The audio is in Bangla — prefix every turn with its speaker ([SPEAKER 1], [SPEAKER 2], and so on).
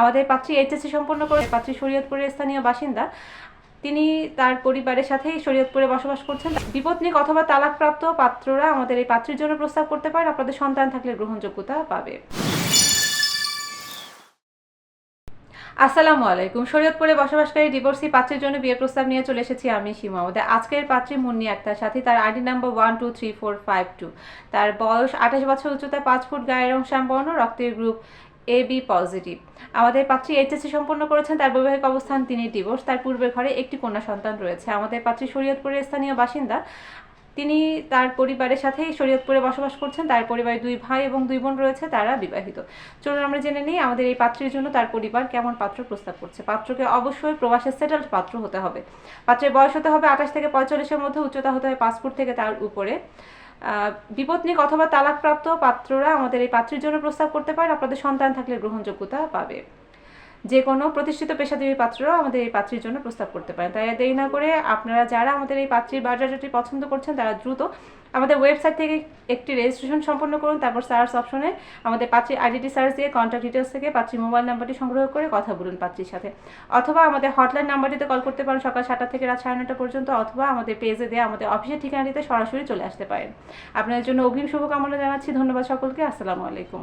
[SPEAKER 1] আমাদের পাত্রী এইচএসসি সম্পন্ন করে পাত্রী শরীয়তপুরের স্থানীয় বাসিন্দা। তিনি তার পরিবারের সাথেই শরীয়তপুরে বসবাস করছেন। বিপত্নিক অথবা তালাকপ্রাপ্ত পাত্ররা আমাদের এই পাত্রীর জন্য প্রস্তাব করতে পারেন। আপনাদের সন্তান থাকলে গ্রহণযোগ্যতা পাবে। আসসালামু আলাইকুম। শরীয়তপুরে বসবাসকারী ডিভোর্সি পাত্রের জন্য বিয়ের প্রস্তাব নিয়ে চলে এসেছি আমি সীমা আমাদের। আজকের পাত্রী মুন্নি আক্তার, সাথে তার ID number one, two, three, four, five, two. তার বয়স আঠাশ বছর উচ্চতা পাঁচ ফুট, গায়ের রং শ্যামবর্ণ রক্তের গ্রুপ এ বি পজিটিভ আমাদের পাত্রী এইচএসসি সম্পন্ন করেছেন, তার বৈবাহিক অবস্থান তিনি ডিভোর্স তার পূর্বের ঘরে একটি কন্যা সন্তান রয়েছে। আমাদের পাত্রী শরীয়তপুরের স্থানীয় বাসিন্দা। তিনি তার পরিবারের সাথেই শরীয়তপুরে বসবাস করছেন, তার পরিবারে দুই ভাই এবং দুই বোন রয়েছে, তারা বিবাহিত। চলুন আমরা জেনে নিই আমাদের এই পাত্রের জন্য তার পরিবার কেমন পাত্র প্রস্তাব করছে। পাত্রকে অবশ্যই প্রবাসে সেটেলড পাত্র হতে হবে। পাত্রের বয়স হতে হবে আঠাশ থেকে পঁয়তাল্লিশের মধ্যে, উচ্চতা হতে হবে ফুট থেকে তার উপরে। বিপত্নিক অথবা তালাকপ্রাপ্ত পাত্ররা আমাদের এই পাত্রের জন্য প্রস্তাব করতে পারেন। আপনাদের সন্তান থাকলে গ্রহণযোগ্যতা পাবে। যে কোনো প্রতিষ্ঠিত পেশাজীবী পাত্ররাও আমাদের এই পাত্রীর জন্য প্রস্তাব করতে পারেন। তাই দেরি না করে আপনারা যারা আমাদের এই পাত্রীর বাজারটি পছন্দ করছেন, তারা দ্রুত আমাদের ওয়েবসাইট থেকে একটি রেজিস্ট্রেশন সম্পন্ন করুন, তারপর সার্চ অপশনে আমাদের পাত্রীর আইডিটি সার্চ দিয়ে কন্ট্যাক্ট ডিটেলস থেকে পাত্রীর মোবাইল নাম্বারটি সংগ্রহ করে কথা বলুন পাত্রীর সাথে। অথবা আমাদের হটলাইন নাম্বারটিতে কল করতে পারেন সকাল সাতটা থেকে রাত সাড়ে নটা পর্যন্ত, অথবা আমাদের পেজে দিয়ে আমাদের অফিসের ঠিকানাটিতে সরাসরি চলে আসতে পারেন। আপনাদের জন্য অগ্রিম শুভকামনা জানাচ্ছি। ধন্যবাদ সকলকে। আসসালামু আলাইকুম।